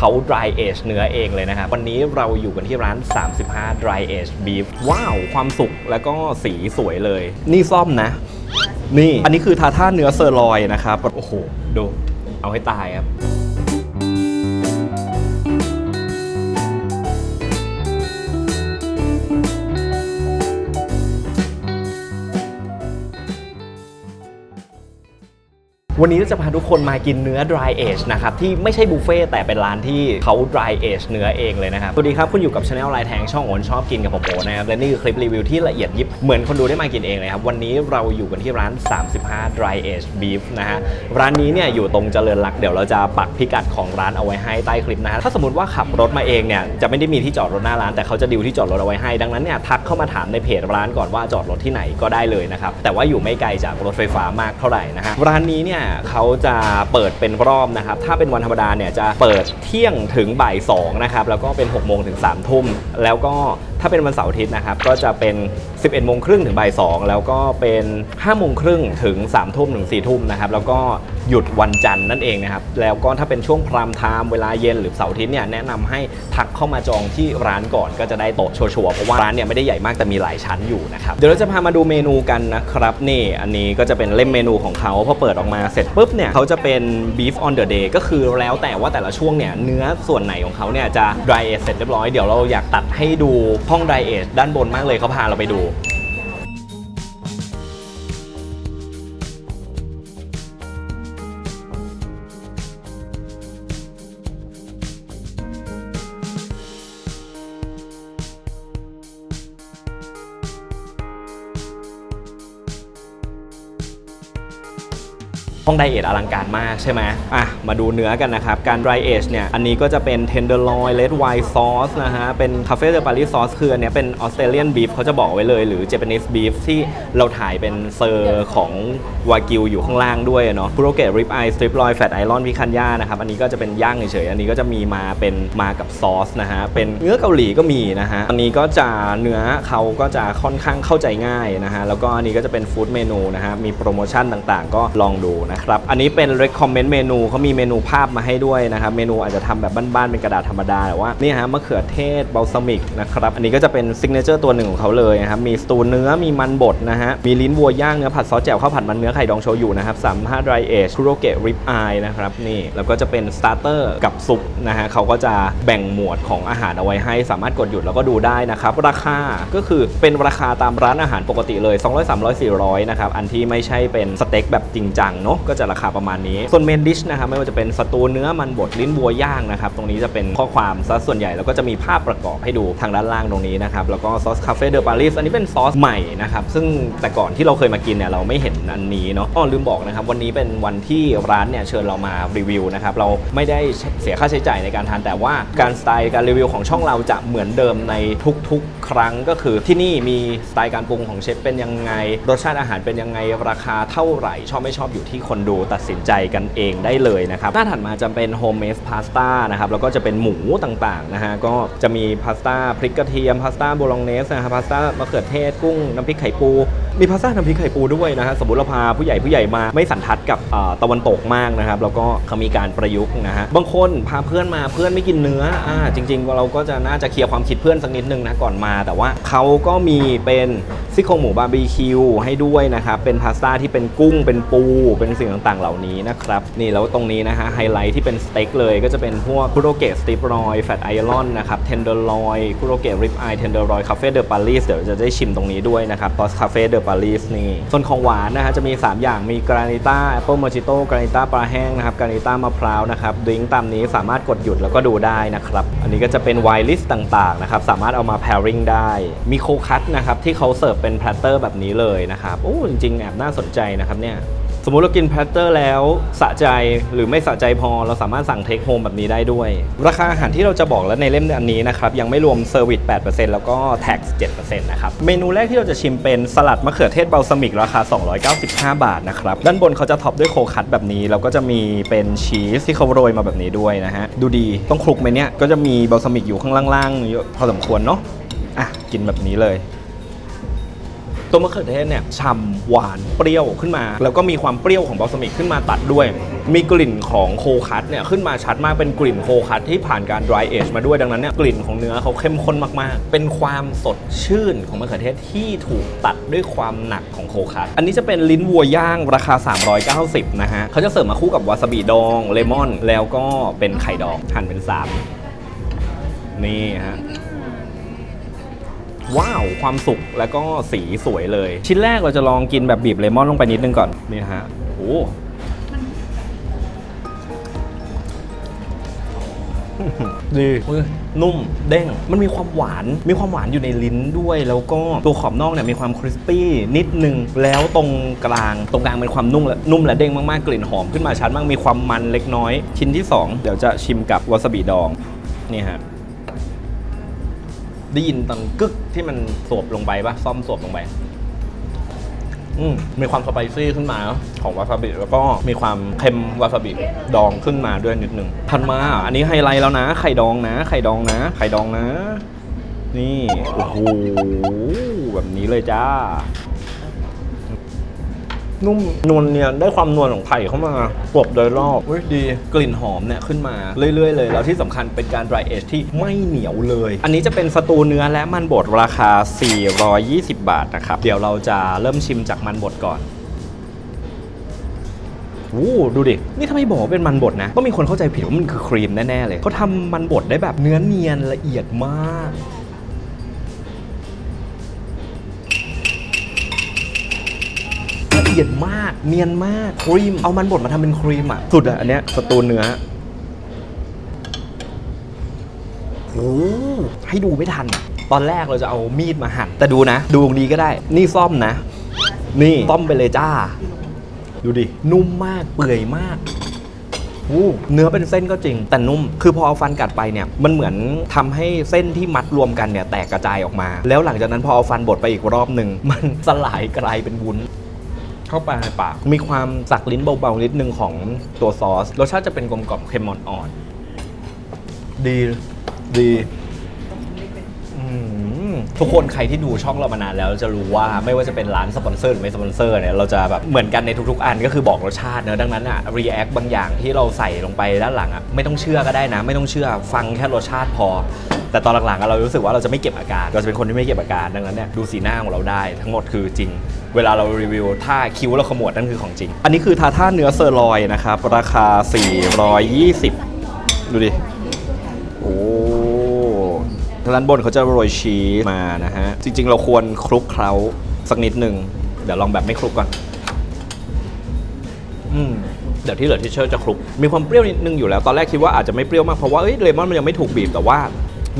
เขา dry age เนื้อเองเลยนะครับวันนี้เราอยู่กันที่ร้าน 35 dry age beef ว้าว ความสุกแล้วก็สีสวยเลย นี่ซ่อมนะ นี่ อันนี้คือทาท่าเนื้อเซอร์ลอยนะครับ โอ้โห ดู เอาให้ตายครับ วันนี้เราจะพาทุกคนมากินเนื้อ dry age นะครับ ที่ไม่ใช่บุฟเฟ่ต์แต่เป็นร้านที่เขา dry age เนื้อเองเลยนะครับ สวัสดีครับ คุณอยู่กับช anel ลายแทงช่องโอนชอบกินกับผมโอนะครับ และนี่คือคลิปรีวิวที่ละเอียดยิบ เหมือนคนดูได้มากินเองเลยครับ วันนี้เราอยู่กันที่ร้าน 35 dry age beef นะฮะ ร้านนี้เนี่ยอยู่ตรงเจริญรักเดี๋ยวเราจะปักพิกัดของร้านเอาไว้ให้ใต้คลิปนะฮะถ้าสมมติว่าขับรถมาเองเนี่ยจะไม่ได้มีที่จอดรถหน้าร้านแต่เขาจะดิวที่จอดรถเอาไว้ให้ดังนั้นเนี่ยทักเข้ามาถามในเพจร้านก่อนว่าจอดรถที่ไหนก็ได้เลยนะครับแต่ว่าอยู่ไม่ไกลจากรถไฟฟ้ามากเท่าไหร่นะฮะร้านนี้เนี่ยเขาจะเปิดเป็นรอบนะครับ ถ้าเป็นวันธรรมดาเนี่ยจะเปิดเที่ยงถึงบ่าย2นะครับ แล้วก็เป็น 6 โมงถึง 3 ทุ่ม แล้วก็ถ้าเป็นวันเสาร์อาทิตย์นะครับ ก็จะเป็น 11 โมงครึ่งถึงบ่าย2แล้วก็เป็น 5 โมงครึ่งถึง 3 ทุ่มถึง 4 ทุ่มนะครับ แล้วก็ หยุดวันจันทร์นั่นเองนะครับ แล้วก็ถ้าเป็นช่วงพรามไทม์เวลาเย็นหรือเสาร์อาทิตย์เนี่ยแนะนำให้ทักเข้ามาจองที่ร้านก่อนก็จะได้โต๊ะชัวร์ๆเพราะว่าร้านเนี่ยไม่ได้ใหญ่มากแต่มีหลายชั้นอยู่นะครับเดี๋ยวเราจะพามาดูเมนูกันนะครับนี่อันนี้ก็จะเป็นเล่มเมนูของเขาพอเปิดออกมาเสร็จปุ๊บเนี่ยเขาจะเป็น beef on the day ก็คือแล้วแต่ว่าแต่ละช่วงเนี่ยเนื้อส่วนไหนของเขาเนี่ยจะ dry age เสร็จเรียบร้อยเดี๋ยวเราอยากตัดให้ดูห้อง dry age ด้านบนมากเลยเขาพาเราไปดู ห้องไดเอทอลังการมากใช่ไหมอะ มาดูเนื้อกันนะครับ การ dry age เนี่ย อันนี้ก็จะเป็น tenderloin red wine sauce นะฮะ เป็น cafe de paris sauce คืออันเนี้ยเป็น Australian beef เขาจะบอกไว้เลยหรือ Japanese beef ที่เราถ่ายเป็นเซอร์ของวากิวอยู่ข้างล่างด้วยเนาะ p u r o g e rib eye strip loin fat iron พิคันย่านะครับ อันนี้ก็จะเป็นย่างเฉยๆ อันนี้ก็จะมีมาเป็นมากับซอสนะฮะ เป็นเนื้อเกาหลีก็มีนะฮะ อันนี้ก็จะเนื้อเขาก็จะค่อนข้างเข้าใจง่ายนะฮะ แล้วก็อันนี้ก็จะเป็นฟู้ดเมนูนะฮะ มีโปรโมชั่นต่างๆ ก็ลองดูนะครับ อันนี้เป็น recommend เมนูเขามีเมนูภาพมาให้ด้วยนะครับ เมนูอาจจะทำแบบบ้านๆ เป็นกระดาษธรรมดาแต่ว่านี่ฮะมะเขือเทศบัลซามิกนะครับ อันนี้ก็จะเป็นซิกเนเจอร์ตัวหนึ่งของเขาเลยนะครับ มีสตูเนื้อ มีมันบดนะฮะ มีลิ้นวัวย่างเนื้อผัดซอสแจ่วข้าวผัดมันเนื้อไข่ดองโชยุนะครับ35 dry age คุโรเกะริบอายนะครับนี่ แล้วก็จะเป็นสตาร์เตอร์กับซุปนะฮะเขาก็จะแบ่งหมวดของอาหารเอาไว้ให้ สามารถกดหยุดแล้วก็ดูได้นะครับ ราคาก็คือเป็นราคาตามร้านอาหารปกติเลย 200 300 400นะครับอันที่ไม่ใช่เป็นสเต็กแบบจริงจังเนาะก็จะราคาประมาณนี้ ส่วนเมนดิชนะครับไม่ว่าจะเป็นสตูเนื้อมันบดลิ้นวัวย่างนะครับตรงนี้จะเป็นข้อความซะส่วนใหญ่แล้วก็จะมีภาพประกอบให้ดูทางด้านล่างตรงนี้นะครับแล้วก็ซอสคาเฟ่เดอปารีสอันนี้เป็นซอสใหม่นะครับซึ่งแต่ก่อนที่เราเคยมากินเนี่ยเราไม่เห็นอันนี้เนาะอ๋อลืมบอกนะครับวันนี้เป็นวันที่ร้านเนี่ยเชิญเรามารีวิวนะครับเราไม่ได้เสียค่าใช้จ่ายในการทานแต่ว่าการสไตล์การรีวิวของช่องเราจะเหมือนเดิมในทุกๆ ครั้งก็คือที่นี่มีสไตล์การปรุงของเชฟเป็นยังไงรสชาติอาหารเป็นยังไงราคาเท่าไหร่ชอบไม่ชอบอยู่ที่คนดูตัดสินใจกันเองได้เลยนะครับ หน้าถัดมาจะเป็นโฮมเมดพาสต้านะครับ แล้วก็จะเป็นหมูต่างๆนะฮะ ก็จะมีพาสต้าพริกกระเทียม พาสต้าโบโลเนสนะครับพาสต้ามะเขือเทศกุ้ง น้ำพริกไข่ปู มีพาสต้าน้ำพริกไข่ปูด้วยนะฮะ สมมติเราพาผู้ใหญ่ผู้ใหญ่มาไม่สันทัดกับตะวันตกมากนะครับ แล้วก็เขามีการประยุกต์นะฮะ บางคนพาเพื่อนมาเพื่อนไม่กินเนื้อ อ่า จริง ๆ เราก็จะน่าจะเคลียร์ความคิดเพื่อนสักนิดนึงนะก่อนมา แต่ว่าเขาก็มีเป็นซี่โครงหมูบาร์บีคิวให้ด้วยนะครับ เป็นพาสต้าที่เป็นกุ้ง เป็นปู เป็นสิ่งต่างๆ เหล่านี้นะครับ นี่แล้วตรงนี้นะฮะไฮไลท์ที่เป็นสเต็กเลยก็จะเป็นพวกคุโรเกะสติปรอยแฟตไอรอนนะครับเทนเดอร์ลอยคุโรเกะริบไอเทนเดอร์ลอยคาเฟ่เดอปารีสเดี๋ยวจะได้ชิมตรงนี้ด้วยนะครับตอสคาเฟ่เดอปารีสนี่ส่วนของหวานนะฮะจะมี 3 อย่างมีกรานิต้าแอปเปิลมอจิโต้กรานิต้าปลาแห้งนะครับกรานิต้ามะพร้าวนะครับดริงตามนี้สามารถกดหยุดแล้วก็ดูได้นะครับอันนี้ก็จะเป็นไวน์ลิสต์ต่างๆนะครับสามารถเอามา pairing ได้ มีโคคัตนะครับที่เขาเสิร์ฟเป็นแพลตเตอร์แบบนี้เลยนะครับโอ้จริงๆแอบน่าสนใจนะครับเนี่ย สมมุติเรากินแพลตเตอร์แล้วสะใจหรือไม่สะใจพอเราสามารถสั่งเทคโฮมแบบนี้ได้ด้วย ราคาอาหารที่เราจะบอกแล้วในเล่มอันนี้นะครับ ยังไม่รวมเซอร์วิส8%แล้วก็ tax 7%นะครับ เมนูแรกที่เราจะชิมเป็นสลัดมะเขือเทศเบลซามิกราคา 295 บาทนะครับ ด้านบนเขาจะท็อปด้วยโคคัตแบบนี้ แล้วก็จะมีเป็นชีสที่เขาโรยมาแบบนี้ด้วยนะฮะดูดีต้องคลุกไหมเนี่ยก็จะมีเบลซามิกอยู่ข้างล่างๆเยอะพอสมควรเนาะอะกินแบบนี้เลย ตัวมะเขือเทศเนี่ยฉ่ำหวานเปรี้ยวขึ้นมา แล้วก็มีความเปรี้ยวของบอลซามิกขึ้นมาตัดด้วย มีกลิ่นของโคคัสเนี่ยขึ้นมาชัดมากเป็นกลิ่นโคคัสที่ผ่านการ dry age มาด้วยดังนั้นเนี่ยกลิ่นของเนื้อเขาเข้มข้นมาก ๆ เป็นความสดชื่นของมะเขือเทศที่ถูกตัดด้วยความหนักของโคคัสอันนี้จะเป็นลิ้นวัวย่างราคา 390 นะฮะเขาจะเสิร์ฟมาคู่กับวาซาบิดองเลมอน แล้วก็เป็นไข่ดองหั่นเป็นสามนี่ฮะ ว้าว ความสุกแล้วก็สีสวยเลย ชิ้นแรกเราจะลองกินแบบบีบเลมอนลงไปนิดนึงก่อนนี่นะฮะโอ้ดีเฮ้ยนุ่มเด้ง มันมีความหวาน มีความหวานอยู่ในลิ้นด้วย แล้วก็ตัวขอบนอกเนี่ยมีความคริสปี้นิดนึง แล้วตรงกลาง ตรงกลางเป็นความนุ่มและนุ่มและเด้งมากๆ กลิ่นหอมขึ้นมาชัดมาก มีความมันเล็กน้อย ชิ้นที่สองเดี๋ยวจะชิมกับวาซาบิดอง นี่ฮะ ได้ยินตอนกึกที่มันสวบลงไปปะซ่อมสวบลงไป อืมมีความสไปซี่ขึ้นมาของวาซาบิแล้วก็มีความเค็มวาซาบิดองขึ้นมาด้วยนิดนึงทันมา อันนี้ไฮไลท์แล้วนะ ไข่ดองนะ ไข่ดองนะ ไข่ดองนะ นี่ โอ้โห แบบนี้เลยจ้า นุ่มนวลเนี่ยได้ความนวลของไข่เข้ามากรบโดยรอบเว้ยดีกลิ่นหอมเนี่ยขึ้นมาเรื่อยๆ เลย แล้วที่สำคัญเป็นการ dry age ที่ไม่เหนียวเลย อันนี้จะเป็นสตูเนื้อและมันบดราคา 420 บาทนะครับเดี๋ยวเราจะเริ่มชิมจากมันบดก่อนวู้ดูดิ นี่ถ้าไม่บอกว่าเป็นมันบดนะ ต้องมีคนเข้าใจผิดว่ามันคือครีมแน่ ๆ เลยเขาทำมันบดได้แบบเนื้อเนียนละเอียดมาก เอียดมากเนียนมากครีม เอามันบดมาทำเป็นครีมอะ สุดอะ อันเนี้ยสตูเนื้อโอ้ให้ดูไม่ทันอะตอนแรกเราจะเอามีดมาหั่นแต่ดูนะ ดูตรงนี้ก็ได้ นี่ซ่อมนะ นี่ซ่อมไปเลยจ้า ดูดิ นุ่มมากเปื่อยมากวู้เนื้อเป็นเส้นก็จริง แต่นุ่ม คือพอเอาฟันกัดไปเนี่ย มันเหมือนทำให้เส้นที่มัดรวมกันเนี่ยแตกกระจายออกมา แล้วหลังจากนั้นพอเอาฟันบดไปอีกรอบหนึ่ง มันสลายกลายเป็นวุ้น เข้าไปในปาก มีความสักลิ้นเบาๆนิดนึงของตัวซอส รสชาติจะเป็นกลมกล่อมเค็มอ่อนๆดีดีอืมทุกคนใครที่ดูช่องเรามานานแล้วจะรู้ว่าไม่ว่าจะเป็นร้านสปอนเซอร์หรือไม่สปอนเซอร์เนี่ยเราจะแบบเหมือนกันในทุกๆ อันก็คือบอกรสชาติเนอะดังนั้นอะรีแอคบางอย่างที่เราใส่ลงไปด้านหลังอะไม่ต้องเชื่อก็ได้นะ ไม่ต้องเชื่อฟังแค่รสชาติพอ แต่ตอนหลังๆเรารู้สึกว่าเราจะไม่เก็บอาการเราจะเป็นคนที่ไม่เก็บอาการดังนั้นเนี่ยดูสีหน้าของเราได้ทั้งหมดคือจริง เวลาเรารีวิวถ้าคิ้วเราขมวดนั่นคือของจริง อันนี้คือทาท่าเนื้อเซอร์ลอยนะครับราคา 420 ดูดิโอ้ด้านบนเขาจะโรยชีสมานะฮะจริง ๆ เราควรคลุกเคล้าสักนิดหนึ่งเดี๋ยวลองแบบไม่คลุกก่อนอืมเดี๋ยวที่เหลือที่เชอร์จะคลุก มีความเปรี้ยวนิดนึงอยู่แล้ว ตอนแรกคิดว่าอาจจะไม่เปรี้ยวมาก เพราะว่าเอ้ยเลมอนมันยังไม่ถูกบีบแต่ว่า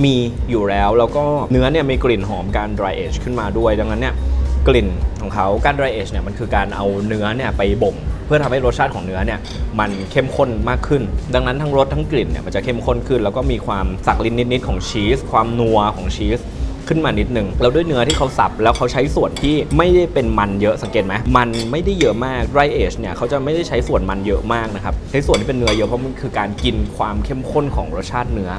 มีอยู่แล้ว แล้วก็เนื้อเนี่ยมีกลิ่นหอมการ dry age ขึ้นมาด้วย ดังนั้นเนี่ยกลิ่นของเขาการ dry age เนี่ยมันคือการเอาเนื้อเนี่ยไปบ่มเพื่อทำให้รสชาติของเนื้อเนี่ยมันเข้มข้นมากขึ้น ดังนั้นทั้งรสทั้งกลิ่นเนี่ยมันจะเข้มข้นขึ้น แล้วก็มีความสักลิ้นนิดๆของชีส ความนัวของชีสขึ้นมานิดนึงแล้วด้วยเนื้อที่เขาสับแล้วเขาใช้ส่วนที่ไม่ได้เป็นมันเยอะสังเกตไหมมันไม่ได้เยอะมาก dry age เนี่ยเขาจะไม่ได้ใช้ส่วนมันเยอะมากนะครับใช้ส่วนที่เป็นเนื้อเยอะเพราะมันคือการกินความเข้มข้นของรสชาติเนื้อ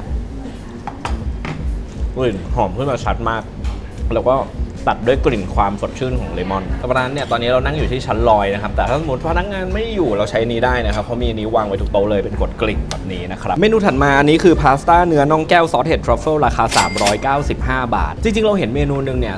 กลิ่นหอมขึ้นมาชัดมาก แล้วก็ ตัดด้วยกลิ่นความสดชื่นของเลมอนเพราะนั้นเนี่ยตอนนี้เรานั่งอยู่ที่ชั้นลอยนะครับ แต่ถ้าสมมติพนักงานไม่อยู่เราใช้นี้ได้นะครับ เพราะมีอันนี้วางไว้ทุกโต๊ะเลยเป็นกดกลิ่นแบบนี้นะครับ เมนูถัดมาอันนี้คือพาสต้าเนื้อน่องแก้วซอสเห็ดทรัฟเฟิลราคา 395 บาท จริงๆ เราเห็นเมนูหนึ่งเนี่ย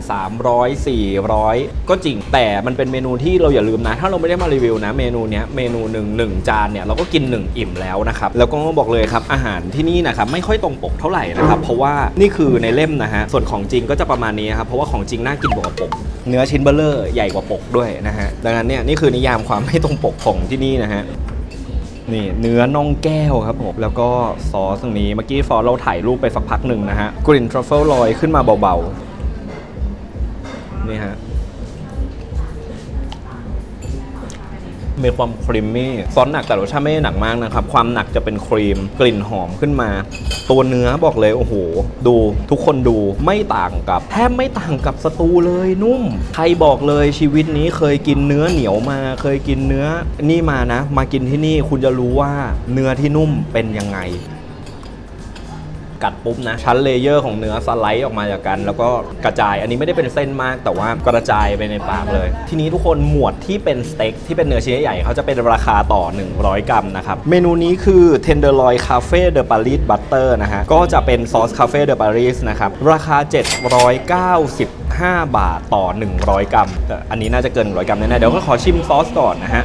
300 400 ก็จริง แต่มันเป็นเมนูที่เราอย่าลืมนะ ถ้าเราไม่ได้มารีวิวนะ เมนูเนี้ยเมนูหนึ่งหนึ่งจานเนี่ยเราก็กินหนึ่งอิ่มแล้วนะครับ แล้วก็บอกเลยครับอาหารที่นี่นะครับไม่ค่อยตรงปกเท่าไหร่นะครับ เพราะว่านี่คือในเล่มนะฮะ ส่วนของจริงก็จะประมาณนี้ครับ เพราะว่าของจริงน่ากินกว่าปก เนื้อชิ้นเบลเลอร์ใหญ่กว่าปกด้วยนะฮะ ดังนั้นเนี่ยนี่คือนิยามความไม่ตรงปกของที่นี่นะฮะ นี่เนื้อน่องแก้วครับผม แล้วก็ซอสตรงนี้ เมื่อกี้ฟอสเราถ่ายรูปไปสักพักหนึ่งนะฮะ กลิ่นทรัฟเฟิลลอยขึ้นมาเบาๆ นี่ฮะ มีความครีมมี่ซอสหนักแต่รสชาติไม่ได้หนักมากนะครับ ความหนักจะเป็นครีมกลิ่นหอมขึ้นมา ตัวเนื้อบอกเลย โอ้โห ดูทุกคนดูไม่ต่างกับ แทบไม่ต่างกับสตูเลยนุ่ม ใครบอกเลยชีวิตนี้เคยกินเนื้อเหนียวมา เคยกินเนื้อนี่มานะ มากินที่นี่คุณจะรู้ว่าเนื้อที่นุ่มเป็นยังไง กัดปุ๊บนะ ชั้นเลเยอร์ของเนื้อสไลด์ออกมาจากกัน แล้วก็กระจายอันนี้ไม่ได้เป็นเส้นมาก แต่ว่ากระจายไปในปากเลย ทีนี้ทุกคนหมวดที่เป็นสเต็กที่เป็นเนื้อชิ้นใหญ่เขาจะเป็นราคาต่อ 100 กรัมนะครับ เมนูนี้คือ Tenderloin Cafe de Paris Butter นะฮะก็จะเป็นซอส Cafe de Paris นะครับราคา 795 บาทต่อ 100 กรัมแต่อันนี้น่าจะเกิน 100 กรัมแน่ๆเดี๋ยวก็ขอชิมซอสก่อนนะฮะ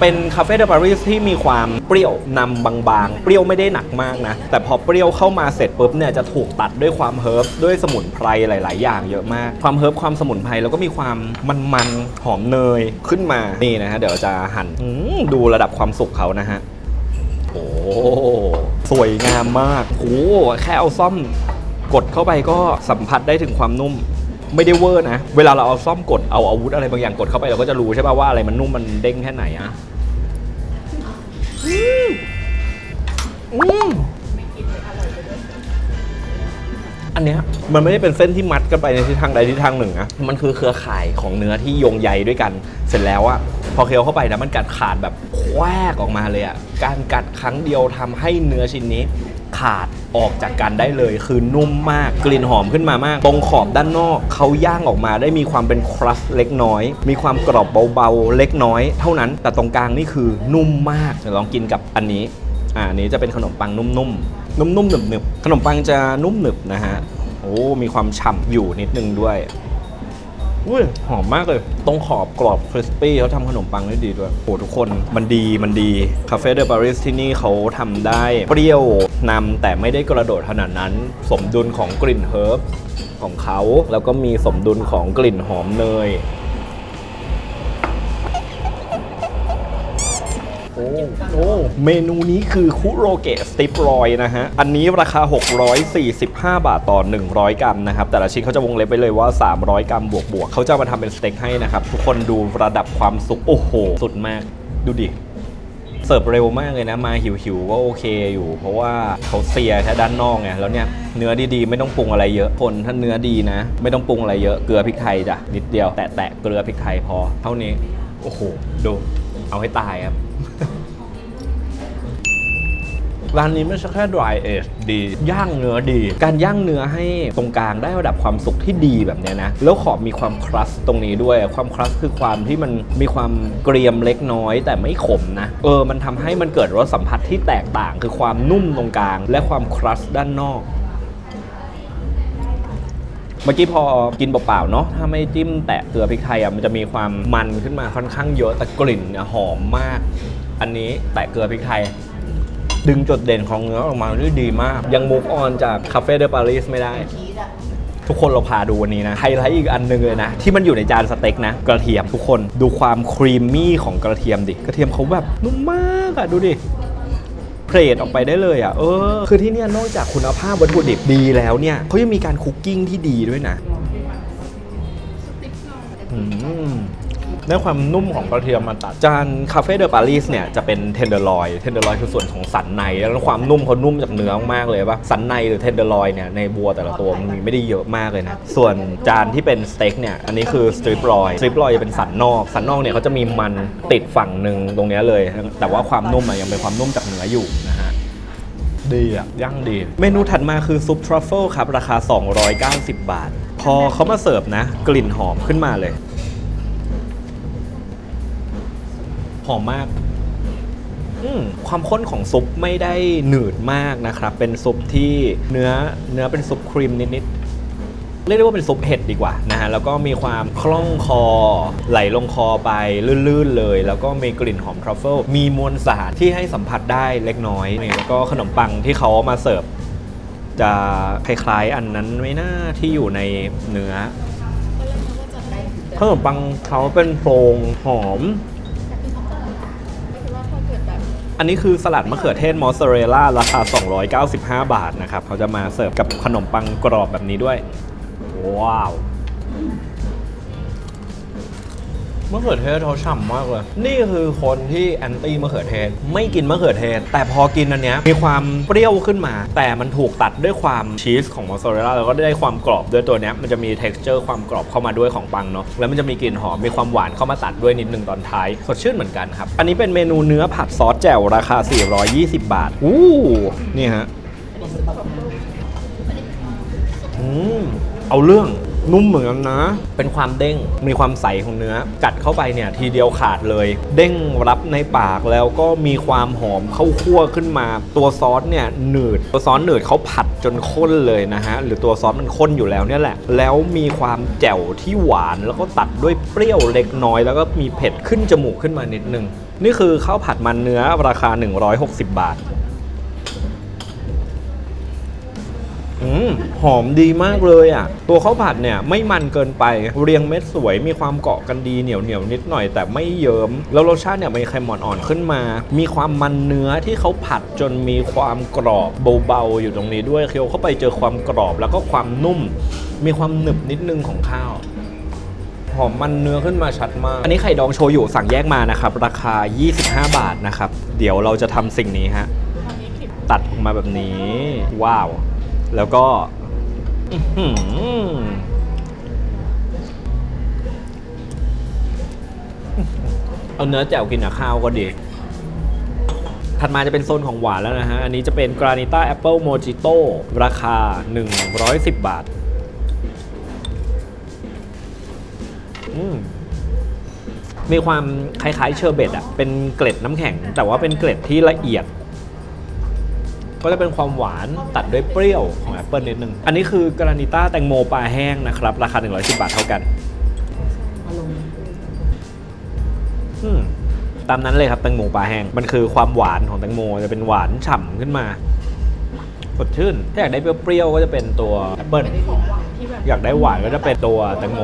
เป็นคาเฟ่เดปารีสที่มีความเปรี้ยวนำบางๆ เปรี้ยวไม่ได้หนักมากนะ แต่พอเปรี้ยวเข้ามาเสร็จปุ๊บเนี่ยจะถูกตัดด้วยความเฮิร์บด้วยสมุนไพรหลาย ๆ อย่างเยอะมาก ความเฮิร์บความสมุนไพรแล้วก็มีความมันๆหอมเนยขึ้นมา นี่นะฮะเดี๋ยวจะหั่นดูระดับความสุกเขานะฮะโอ้สวยงามมากโอ้แค่เอาซ่อมกดเข้าไปก็สัมผัสได้ถึงความนุ่ม ไม่ได้เวอร์นะ เวลาเราเอาซ่อมกดเอาอาวุธอะไรบางอย่างกดเข้าไปเราก็จะรู้ใช่ป่ะว่าอะไรมันนุ่มมันเด้งแค่ไหนอะอืมอืมอันเนี้ยมันไม่ได้เป็นเส้นที่มัดกันไปในทิศทางใดทิศทางหนึ่งนะ มันคือเครือข่ายของเนื้อที่โยงใยด้วยกัน เสร็จแล้วอะพอเคี้ยวเข้าไปนะมันกัดขาดแบบแควกออกมาเลยอะการกัดครั้งเดียวทำให้เนื้อชิ้นนี้ ขาดออกจากกันได้เลยคือนุ่มมากกลิ่นหอมขึ้นมามาก ตรงขอบด้านนอกเขาย่างออกมาได้มีความเป็นครัสเล็กน้อย มีความกรอบเบาๆเล็กน้อย เท่านั้นแต่ตรงกลางนี่คือนุ่มมากเดี๋ยวลองกินกับอันนี้อ่าอันนี้จะเป็นขนมปังนุ่มๆนุ่มๆหนึบๆขนมปังจะนุ่มหนึบนะฮะโอ้มีความฉ่ำอยู่นิดนึงด้วย อุ้ยหอมมากเลย ตรงขอบกรอบคริสปี้เขาทำขนมปังได้ดีด้วยโอ้ทุกคนมันดีมันดีคาเฟ่เดอปาริสที่นี่เขาทำได้ เปรี้ยวนำแต่ไม่ได้กระโดดขนาดนั้น สมดุลของกลิ่นเฮิร์บของเขาแล้วก็มีสมดุลของกลิ่นหอมเนย โอ้โอ้เมนูนี้คือคุโรเกะสติปรอยนะฮะ อันนี้ราคา 645 บาทต่อ 100 กรัมนะครับ แต่ละชิ้นเขาจะวงเล็บไปเลยว่า 300 กรัมบวกบวกๆเขาจะมาทำเป็นสเต็กให้นะครับ ทุกคนดูระดับความสุก โอ้โห สุดมาก ดูดิเสิร์ฟเร็วมากเลยนะมาหิวๆก็โอเคอยู่ เพราะว่าเขาเสียแค่ด้านนอกไงแล้วเนี่ยเนื้อดีๆ ไม่ต้องปรุงอะไรเยอะคนถ้าเนื้อดีนะ ไม่ต้องปรุงอะไรเยอะเกลือพริกไทยจ้ะนิดเดียวแตะๆเกลือพริกไทยพอ เท่านี้โอ้โหดูเอาให้ตายครับ ร้านนี้ไม่ใช่แค่ dry age ดี ย่างเนื้อดี การย่างเนื้อให้ตรงกลางได้ระดับความสุกที่ดีแบบนี้นะ แล้วขอบมีความครัสตรงนี้ด้วย ความครัสคือความที่มันมีความเกรียมเล็กน้อย แต่ไม่ขมนะ เออ มันทำให้มันเกิดรสสัมผัสที่แตกต่าง คือความนุ่มตรงกลาง และความครัสด้านนอกเมื่อกี้พอกินเปล่าๆเนาะถ้าไม่จิ้มแตะเกลือพริกไทยอะมันจะมีความมันขึ้นมาค่อนข้างเยอะแต่กลิ่นเนี่ยหอมมาก อันนี้แตะเกลือพริกไทย ดึงจุดเด่นของเนื้อออกมาได้ดีมาก ยัง move on จากคาเฟ่เดปารีสไม่ได้ ทุกคนเราพาดูวันนี้นะ ไฮไลท์อีกอันหนึงเลยนะ ที่มันอยู่ในจานสเต็กนะ กระเทียมทุกคนดูความครีมมี่ของกระเทียมดิ กระเทียมเขาแบบนุ่มมากอะดูดิเพลทออกไปได้เลยอะเออ คือที่เนี่ยนอกจากคุณภาพวัตถุดิบดีแล้วเนี่ยเขายังมีการคุกกิ้งที่ดีด้วยนะ ได้ความนุ่มของกระเทียมมาตัดจานคาเฟ่เดอปารีสเนี่ยจะเป็นเทนเดอร์ลอยเทนเดอร์ลอยคือส่วนของสันใน แล้วความนุ่มเขานุ่มจากเนื้อมากเลยว่าสันในหรือเทนเดอร์ลอยเนี่ยในบัวแต่ละตัวมันมีไม่ได้เยอะมากเลยนะ ส่วนจานที่เป็นสเต็กเนี่ยอันนี้คือสตริปลอยสตริปลอยจะเป็นสันนอกสันนอกเนี่ยเขาจะมีมันติดฝั่งหนึ่งตรงเนี้ยเลย แต่ว่าความนุ่มอะยังเป็นความนุ่มจากเนื้ออยู่นะฮะดีอะย่างดี เมนูถัดมาคือซุปทรัฟเฟิลครับ ราคา 290 บาท พอเขามาเสิร์ฟนะ กลิ่นหอมขึ้นมาเลย หอมมากอืมความข้นของซุปไม่ได้หนืดมากนะครับ เป็นซุปที่เนื้อเนื้อเป็นซุปครีมนิดๆ เรียกได้ว่าเป็นซุปเห็ดดีกว่านะฮะ แล้วก็มีความคล่องคอ ไหลลงคอไปลื่นๆเลย แล้วก็มีกลิ่นหอมทรัฟเฟิล มีมวลสารที่ให้สัมผัสได้เล็กน้อยนี่แล้วก็ขนมปังที่เขามาเสิร์ฟจะคล้ายๆ อันนั้นไม่น่าที่อยู่ในเนื้อขนมปังเขาเป็นโพรงหอม อันนี้คือสลัดมะเขือเทศมอสซาเรลล่าราคา 295 บาทนะครับเขาจะมาเสิร์ฟกับขนมปังกรอบแบบนี้ด้วย ว้าว มะเขือเทศเขาฉ่ำมากเลย นี่คือคนที่แอนตี้มะเขือเทศ ไม่กินมะเขือเทศ แต่พอกินอันเนี้ยมีความเปรี้ยวขึ้นมา แต่มันถูกตัดด้วยความชีสของมอสซาเรลล่าแล้วก็ได้ความกรอบด้วยตัวเนี้ยมันจะมี t e x t อร์ความกรอบเข้ามาด้วยของปังเนาะแล้วมันจะมีกลิ่นหอมมีความหวานเข้ามาตัดด้วยนิดนึงตอนท้ายสดชื่นเหมือนกันครับอันนี้เป็นเมนูเนื้อผัดซอสแจ่วราคา 420 บาทอู้นี่ฮะอืมเอาเรื่อง นุ่มเหมือนกันนะ เป็นความเด้ง มีความใสของเนื้อ กัดเข้าไปเนี่ยทีเดียวขาดเลย เด้งรับในปากแล้วก็มีความหอมเข้าคั่วขึ้นมา ตัวซอสเนี่ยหนืด ตัวซอสหนืดเขาผัดจนข้นเลยนะฮะ หรือตัวซอสมันข้นอยู่แล้วเนี่ยแหละ แล้วมีความแจ่วที่หวาน แล้วก็ตัดด้วยเปรี้ยวเล็กน้อย แล้วก็มีเผ็ดขึ้นจมูกขึ้นมานิดนึง นี่คือข้าวผัดมันเนื้อราคา 160 บาท อืมหอมดีมากเลยอะ ตัวข้าวผัดเนี่ยไม่มันเกินไป เรียงเม็ดสวย มีความเกาะกันดีเหนียวเหนียวนิดหน่อยแต่ไม่เยิ้ม แล้วรสชาติเนี่ยมีไขมันอ่อนขึ้นมา มีความมันเนื้อที่เขาผัดจนมีความกรอบเบาๆอยู่ตรงนี้ด้วย เคี้ยวเข้าไปเจอความกรอบแล้วก็ความนุ่ม มีความหนึบนิดนึงของข้าวหอมมันเนื้อขึ้นมาชัดมาก อันนี้ไข่ดองโชยุสั่งแยกมานะครับ ราคา 25 บาทนะครับ เดี๋ยวเราจะทำสิ่งนี้ฮะ ตัดออกมาแบบนี้ ว้าว แล้วก็อื้อหือเอาเนื้อแจ่วกินกับข้าวก็ดี ถัดมาจะเป็นโซนของหวานแล้วนะฮะ อันนี้จะเป็นกรานิต้าแอปเปิลโมจิโต้ราคา 110 บาทอืมมีความคล้ายๆเชอร์เบตอะเป็นเกล็ดน้ำแข็ง แต่ว่าเป็นเกล็ดที่ละเอียด ก็จะเป็นความหวานตัดด้วยเปรี้ยวของแอปเปิลนิดนึง อันนี้คือกรานิต้าแตงโมปลาแห้งนะครับ ราคา 110 บาทเท่ากันอืมตามนั้นเลยครับแตงโมปลาแห้ง มันคือความหวานของแตงโมจะเป็นหวานฉ่ำขึ้นมาสดชื่น ถ้าอยากได้เปรี้ยวๆก็จะเป็นตัวแอปเปิลของหวานที่แบบอยากได้หวานก็จะเป็นตัวแตงโม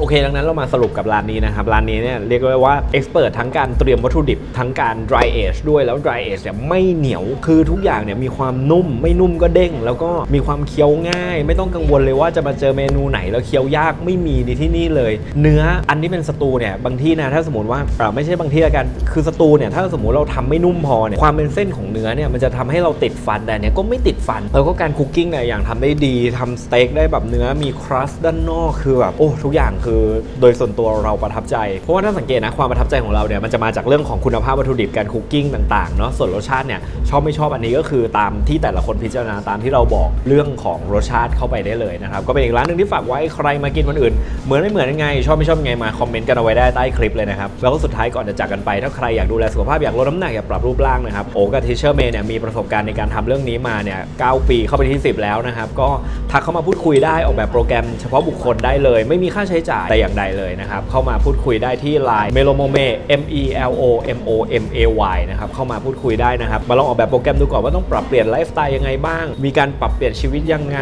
โอเค ดังนั้นเรามาสรุปกับร้านนี้นะครับ ร้านนี้เนี่ยเรียกได้ว่าเอ็กซ์เพรสทั้งการเตรียมวัตถุดิบ ทั้งการ dry age ด้วยแล้ว dry age เนี่ยไม่เหนียวคือทุกอย่างเนี่ยมีความนุ่ม ไม่นุ่มก็เด้ง แล้วก็มีความเคี้ยวง่าย ไม่ต้องกังวลเลยว่าจะมาเจอเมนูไหนแล้วเคี้ยวยากไม่มีในที่นี่เลย เนื้ออันที่เป็นสตูเนี่ยบางที่นะถ้าสมมติว่าไม่ใช่บางที่ละกันคือสตูเนี่ยถ้าสมมติเราทำไม่นุ่มพอเนี่ยความเป็นเส้นของเนื้อเนี่ยมันจะทำให้เราติดฟันแต่เนี่ยก็ไม่ติดฟันแล้วก็การคุกกิ้งเนี่ยอย่างทำได้ดีทำสเต็กได้แบบเนื้อมีครัสด้านนอกคือแบบโอ้ทุกอย่างคือโดยส่วนตัวเราประทับใจ เพราะว่าถ้าสังเกตนะความประทับใจของเราเนี่ยมันจะมาจากเรื่องของคุณภาพวัตถุดิบการคุกกิ้งต่างๆเนาะส่วนรสชาติเนี่ยชอบไม่ชอบอันนี้ก็คือตามที่แต่ละคนพิจารณาตามที่เราบอกเรื่องของรสชาติเข้าไปได้เลยนะครับก็เป็นอีกร้านหนึ่งที่ฝากไว้ใครมากินวันอื่น เหมือนไม่เหมือนยังไง ชอบไม่ชอบยังไงมาคอมเมนต์กันเอาไว้ได้ใต้คลิปเลยนะครับแล้วก็สุดท้ายก่อนจะจากกันไป ถ้าใครอยากดูแลสุขภาพอยากลดน้ำหนักอยากปรับรูปร่างนะครับโอกับทิเชอร์เมย์เนี่ยมีประสบการณ์ในการทำเรื่องนี้มาเนี่ย9ปีเข้าไปที่ 10 แล้วนะครับก็ทักเข้ามาพูดคุยได้ออกแบบโปรแกรมเฉพาะบุคคลได้เลย ไม่มีค่าใช้จ่ายแต่อย่างใดเลยนะครับ เข้ามาพูดคุยได้ที่ Line m e l o m o m e M E L O M O M A Y นะครับเข้ามาพูดคุยได้นะครับ มาลองออกแบบโปรแกรมดูก่อนว่าต้องปรับเปลี่ยนไลฟ์สไตล์ยังไงบ้าง มีการปรับเปลี่ยนชีวิตยังไง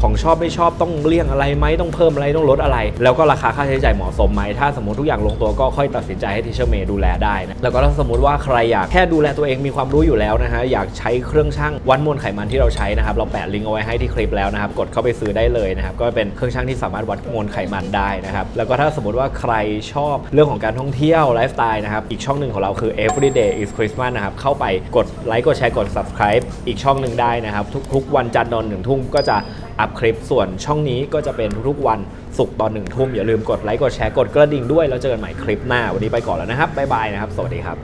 ของชอบไม่ชอบต้องเลี่ยงอะไรไหมต้องเพิ่มอะไรต้องลดอะไร แล้วก็ราคาค่าใช้จ่ายเหมาะสมไหมถ้าสมมติทุกอย่างลงตัวก็ค่อยตัดสินใจให้ทิเชอร์เมย์ดูแลได้นะแล้วก็ถ้าสมมติว่าใครอยากแค่ดูแลตัวเองมีความรู้อยู่แล้วนะฮะอยากใช้เครื่องชั่งวัดมวลไขมันที่เราใช้นะครับเราแปะลิงก์เอาไว้ให้ที่คลิปแล้วนะครับกดเข้าไปซื้อได้เลยนะครับก็เป็นเครื่องชั่งที่สามารถวัดมวลไขมันได้นะครับ แล้วก็ถ้าสมมติว่าใครชอบเรื่องของการท่องเที่ยวไลฟ์สไตล์นะครับ อีกช่องหนึ่งของเราคือ everyday is Christmas นะครับ เข้าไปกดไลค์กดแชร์กด subscribe อีกช่องหนึ่งได้นะครับ ทุกๆ วันจันทร์ตอนหนึ่งทุ่มก็จะอัพคลิปส่วนช่องนี้ก็จะเป็นทุกๆวันศุกร์ตอนหนึ่งทุ่มอย่าลืมกดไลค์กดแชร์กดกระดิ่งด้วยแล้วเจอกันใหม่คลิปหน้าวันนี้ไปก่อนแล้วนะครับบ๊ายบายนะครับ สวัสดีครับ